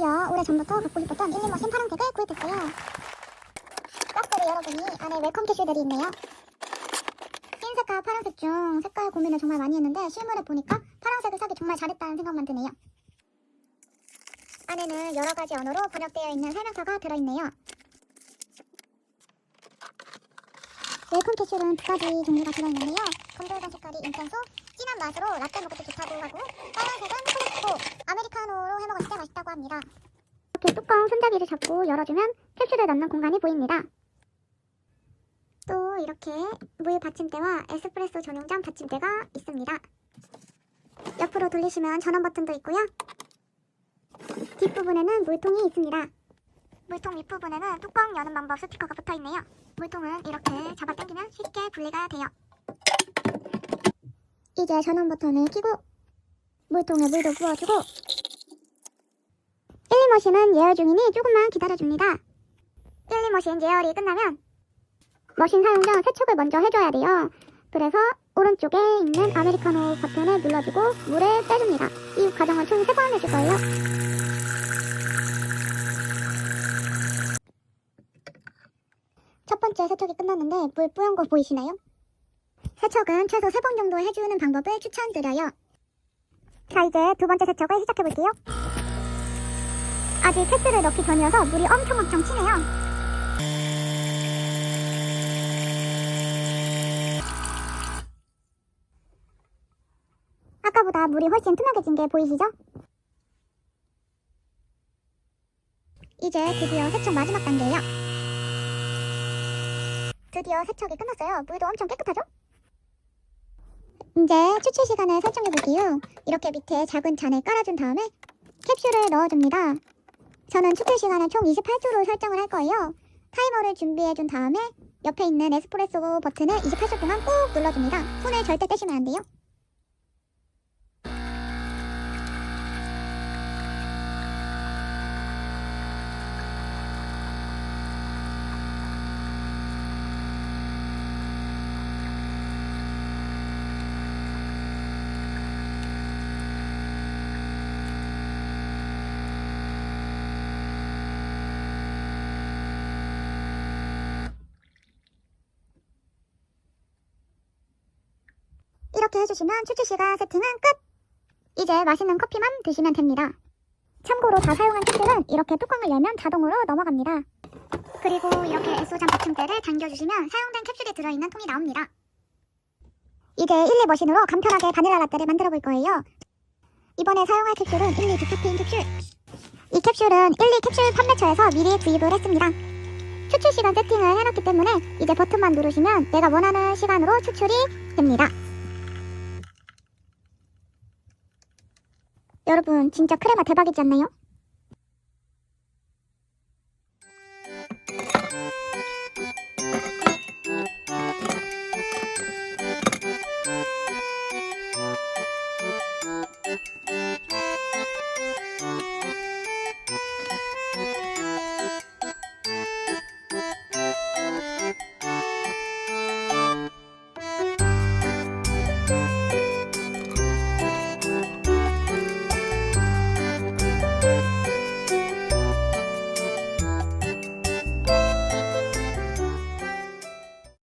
드디어 오래 전부터 갖고 싶었던 115 신 파란색을 구입했어요. 박스를 열어보니 안에 웰컴 캐슈들이 있네요. 흰색과 파란색 중 색깔 고민을 정말 많이 했는데 실물에 보니까 파란색을 사기 정말 잘했다는 생각만 드네요. 안에는 여러 가지 언어로 번역되어 있는 설명서가 들어있네요. 웰컴 캐슐은 두 가지 종류가 들어있는데요. 검붉은 색깔이 인천소, 진한 맛으로 라떼 먹어도 좋다고 하고 빨간색은 클래스코, 아메리카노로 있다고 합니다. 이렇게 뚜껑 손잡이를 잡고 열어주면 캡슐을 넣는 공간이 보입니다. 또 이렇게 물 받침대와 에스프레소 전용장 받침대가 있습니다. 옆으로 돌리시면 전원 버튼도 있고요. 뒷부분에는 물통이 있습니다. 물통 윗부분에는 뚜껑 여는 방법 스티커가 붙어 있네요. 물통은 이렇게 잡아 당기면 쉽게 분리가 돼요. 이제 전원 버튼을 켜고 물통에 물도 부어주고 1리머신은 예열 중이니 조금만 기다려줍니다. 1리머신 예열이 끝나면 머신 사용 전 세척을 먼저 해줘야 돼요. 그래서 오른쪽에 있는 아메리카노 버튼을 눌러주고 물을 빼줍니다. 이 과정은 총 3번 해줄 거예요. 첫 번째 세척이 끝났는데 물 뿌연 거 보이시나요? 세척은 최소 3번 정도 해주는 방법을 추천드려요. 자 이제 두 번째 세척을 시작해볼게요. 아직 캡슐을 넣기 전이어서 물이 엄청 엄청 치네요. 아까보다 물이 훨씬 투명해진 게 보이시죠? 이제 드디어 세척 마지막 단계예요. 드디어 세척이 끝났어요. 물도 엄청 깨끗하죠? 이제 추출 시간을 설정해 볼게요. 이렇게 밑에 작은 잔을 깔아준 다음에 캡슐을 넣어줍니다. 저는 추출 시간을 총 28초로 설정을 할 거예요. 타이머를 준비해 준 다음에 옆에 있는 에스프레소 버튼을 28초 동안 꾹 눌러줍니다. 손을 절대 떼시면 안 돼요. 이렇게 해주시면 시간 세팅은 끝! 이제 맛있는 커피만 드시면 됩니다. 참고로 다 사용한 캡슐은 이렇게 뚜껑을 열면 자동으로 넘어갑니다. 그리고 이렇게 S호잔 받침대를 당겨주시면 사용된 캡슐이 들어있는 통이 나옵니다. 이제 1, 2 머신으로 간편하게 바닐라 라떼를 만들어 볼 거예요. 이번에 사용할 캡슐은 1, 2 디토피인 캡슐. 이 캡슐은 1, 2 캡슐 판매처에서 미리 구입을 했습니다. 추출 시간 세팅을 해놨기 때문에 이제 버튼만 누르시면 내가 원하는 시간으로 추출이 됩니다. 여러분 진짜 크레마 대박이지 않나요?